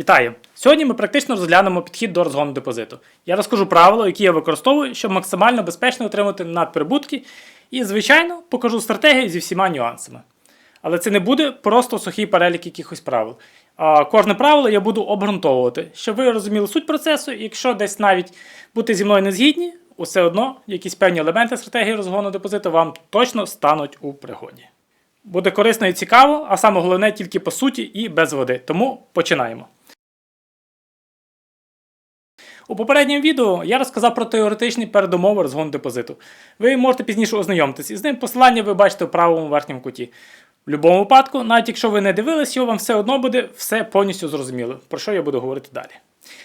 Вітаю! Сьогодні ми практично розглянемо підхід до розгону депозиту. Я розкажу правила, які я використовую, щоб максимально безпечно отримати надприбутки, і, звичайно, покажу стратегію зі всіма нюансами. Але це не буде просто сухий перелік якихось правил. Кожне правило я буду обґрунтовувати, щоб ви розуміли суть процесу, і якщо десь навіть бути зі мною не згідні, усе одно якісь певні елементи стратегії розгону депозиту вам точно стануть у пригоді. Буде корисно і цікаво, а саме головне тільки по суті і без води. Тому починаємо. У попередньому відео я розказав про теоретичні передумови розгону депозиту. Ви можете пізніше ознайомитися із ним. Посилання ви бачите в правому верхньому куті. В будь-якому випадку, навіть якщо ви не дивились його, вам все одно буде все повністю зрозуміло, про що я буду говорити далі.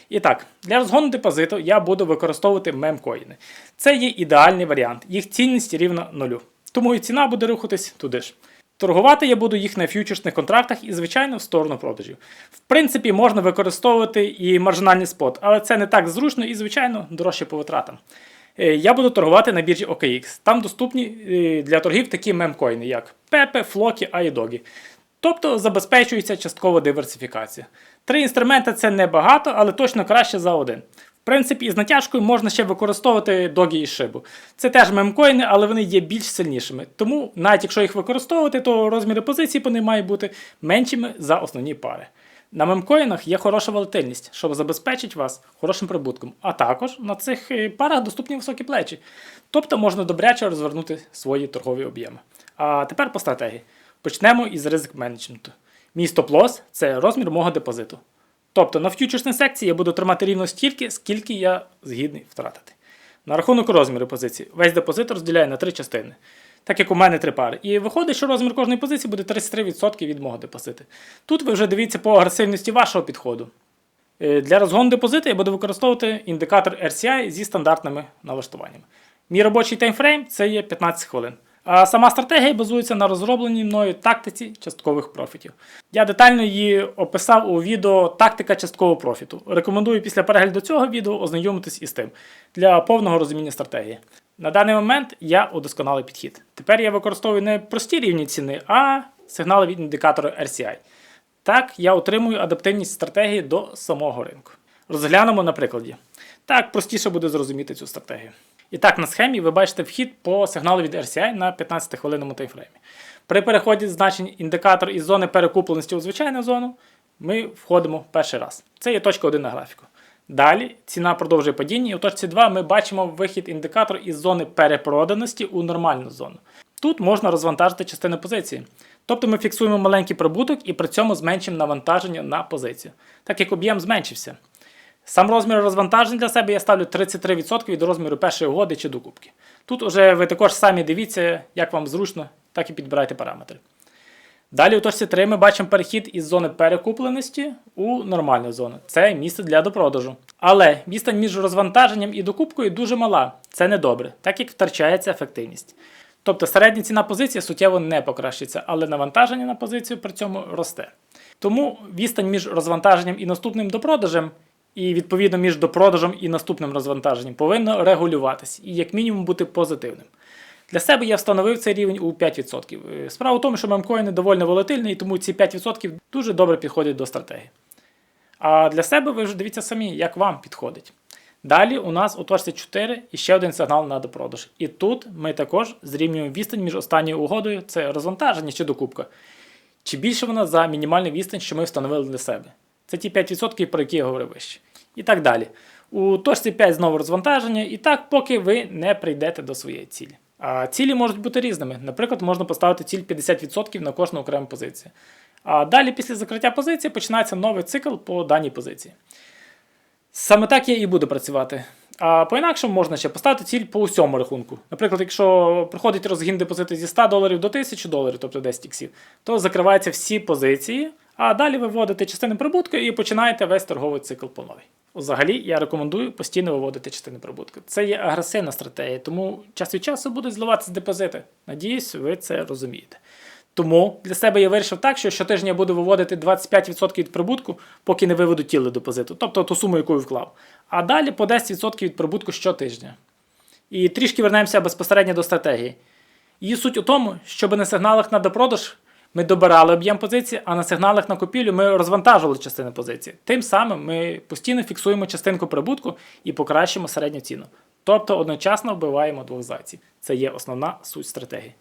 І так, для розгону депозиту я буду використовувати мемкоїни. Це є ідеальний варіант, їх цінність рівна нулю. Тому і ціна буде рухатись туди ж. Торгувати я буду їх на ф'ючерсних контрактах і, звичайно, в сторону продажів. В принципі, можна використовувати і маржинальний спот, але це не так зручно і, звичайно, дорожче по витратам. Е, Я буду торгувати на біржі OKX. Там доступні е, для торгів такі мемкоїни, як Pepe, Floki, AIDOGI. Тобто забезпечується часткова диверсифікація. Три інструменти це небагато, але точно краще за один. В принципі, із натяжкою можна ще використовувати догі і шибу. Це теж мемкоїни, але вони є більш сильнішими. Тому, навіть якщо їх використовувати, то розміри позицій по ним мають бути меншими за основні пари. На мемкоїнах є хороша волатильність, що забезпечить вас хорошим прибутком. А також на цих е, парах доступні високі плечі. Тобто можна добряче розвернути свої торгові об'єми. А тепер по стратегії. Почнемо із ризик менеджменту. Мій стоп-лосс – це розмір мого депозиту. Тобто на ф'ючерсній секції я буду тримати рівно стільки, скільки я згідний втратити. На рахунок розміру позиції, весь депозит розділяю на три частини, так як у мене три пари. І виходить, що розмір кожної позиції буде 33% від мого депозиту. Тут ви вже дивіться по агресивності вашого підходу. Е, Для розгону депозиту я буду використовувати індикатор RCI зі стандартними налаштуваннями. Мій робочий таймфрейм це є 15 хвилин. Сама стратегія базується на розробленій мною тактиці часткових профітів. Я детально її описав у відео Тактика часткового профіту. Рекомендую після перегляду цього відео ознайомитись із тим для повного розуміння стратегії. На даний момент я удосконалий підхід. Тепер я використовую не прості рівні ціни, а сигнали від індикатора RCI. Так, я отримую адаптивність стратегії до самого ринку. Розглянемо на прикладі. Так простіше буде зрозуміти цю стратегію. І так, на схемі ви бачите вхід по сигналу від RCI на 15-хвилинному таймфреймі. При переході значень індикатор із зони перекупленості у звичайну зону ми входимо перший раз. Це є точка 1 на графіку. Далі ціна продовжує падіння, і у точці 2 ми бачимо вихід індикатор із зони перепроданості у нормальну зону. Тут можна розвантажити частину позиції. Тобто ми фіксуємо маленький прибуток і при цьому зменшимо навантаження на позицію, так як об'єм зменшився. Сам розмір розвантажень для себе я ставлю 33% від розміру першої угоди чи докупки. Тут уже ви також самі дивіться, як вам зручно, так і підбирайте параметри. Далі у точці 3 ми бачимо перехід із зони перекупленості у нормальну зону. Це місце для допродажу. Але відстань між розвантаженням і докупкою дуже мала. Це недобре, так як втрачається ефективність. Тобто середня ціна позиції суттєво не покращиться, але навантаження на позицію при цьому росте. Тому відстань між розвантаженням і наступним допродажем, і відповідно між допродажем і наступним розвантаженням повинно регулюватись і як мінімум бути позитивним. Для себе я встановив цей рівень у 5%. Е, Справа в тому, що мемкоїни доволі волатильні, і тому ці 5% дуже добре підходять до стратегії. А для себе ви вже дивіться самі, як вам підходить. Далі у нас у точці 4 і ще один сигнал на допродаж. І тут ми також зрівнюємо відстань між останньою угодою, це розвантаження чи докупка. Чи більше вона за мінімальний відстань, що ми встановили для себе. Це ті 5%, про які я говорив вище. І так далі. У точці 5 знову розвантаження, і так, поки ви не прийдете до своєї цілі. А цілі можуть бути різними. Наприклад, можна поставити ціль 50% на кожну окрему позицію. А далі, після закриття позиції, починається новий цикл по даній позиції. Саме так я і буду працювати. А по-інакшому можна ще поставити ціль по усьому рахунку. Наприклад, якщо приходить розгін депозиту зі 100 доларів до 1000 доларів, тобто 10 іксів, то закриваються всі позиції, а далі ви вводите частини прибутку і починаєте весь торговий цикл по новій. Взагалі, я рекомендую постійно виводити частини прибутку. Це є агресивна стратегія, тому час від часу будуть зливатися депозити. Надіюсь, ви це розумієте. Тому для себе я вирішив так, що щотижня я буду виводити 25% від прибутку, поки не виведу тіло депозиту, тобто ту суму, яку я вклав. А далі по 10% від прибутку щотижня. І трішки вернемося безпосередньо до стратегії. Її суть у тому, щоб на сигналах на допродаж Ми добирали об'єм позиції, а на сигналах на купівлю ми розвантажували частини позиції. Тим самим ми постійно фіксуємо частинку прибутку і покращимо середню ціну. Тобто одночасно вбиваємо двох зайців. Це є основна суть стратегії.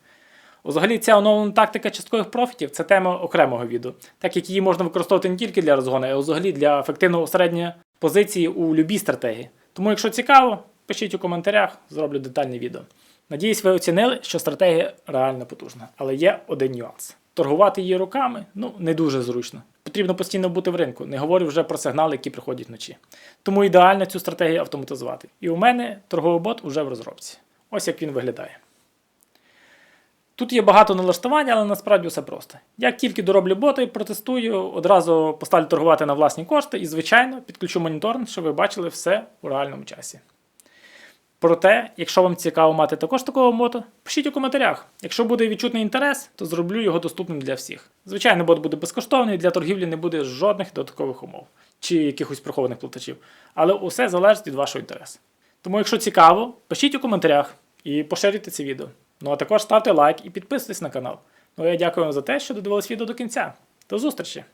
Взагалі, ця оновлена тактика часткових профітів це тема окремого відео, так як її можна використовувати не тільки для розгону, а й взагалі для ефективного осереднення позиції у будь-якій стратегії. Тому, якщо цікаво, пишіть у коментарях, зроблю детальне відео. Надіюсь, ви оцінили, що стратегія реально потужна, але є один нюанс. Торгувати її руками ну не дуже зручно. Потрібно постійно бути в ринку. Не говорю вже про сигнали, які приходять вночі. Тому ідеально цю стратегію автоматизувати. І у мене торговий бот уже в розробці. Ось як він виглядає. Тут є багато налаштувань, але насправді все просто. Як тільки дороблю боти, протестую, одразу поставлю торгувати на власні кошти і, звичайно, підключу моніторинг, щоб ви бачили все у реальному часі. Проте, якщо вам цікаво мати також такого бота, пишіть у коментарях. Якщо буде відчутний інтерес, то зроблю його доступним для всіх. Звичайно, бот буде безкоштовний, для торгівлі не буде жодних додаткових умов чи якихось прихованих платежів. Але усе залежить від вашого інтересу. Тому, якщо цікаво, пишіть у коментарях і поширюйте це відео. Ну а також ставте лайк і підписуйтесь на канал. Ну а я дякую вам за те, що додивились відео до кінця. До зустрічі!